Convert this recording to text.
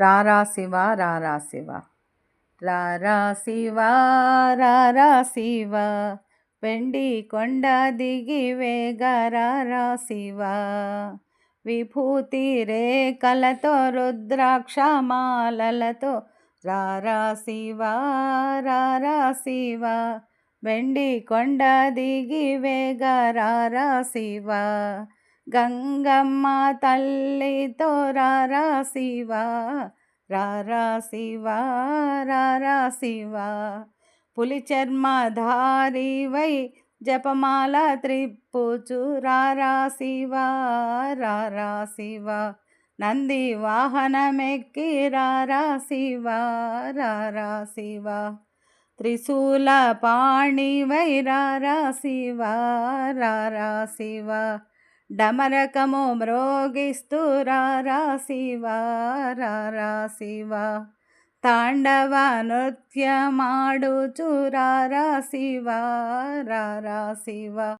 రారా శివ రారా శివ. రారా శివ రారా శివ. వెండి కొండ దిగి వేగరారా శివ. విభూతి రేఖలతో రుద్రాక్షమాలలతో రారా శివ రారా శివ. వెండి కొండ దిగి వేగరారా శివ. గంగమ్మ తల్లితో రారా శివ రారా శివ రారా శివా. పులి చర్మధారివై జపమాల త్రిప్పుచు రారా శివ రారా శివా. నంది వాహనమెక్కి రారా శివ రారా శివా. త్రిశూల పాణి వై రారా శివా రారా శివా. డమరకము మ్రోగిస్తూ రారా శివ రారా శివ. తాండవ నృత్యమాడుచు రారా శివ రారా శివ.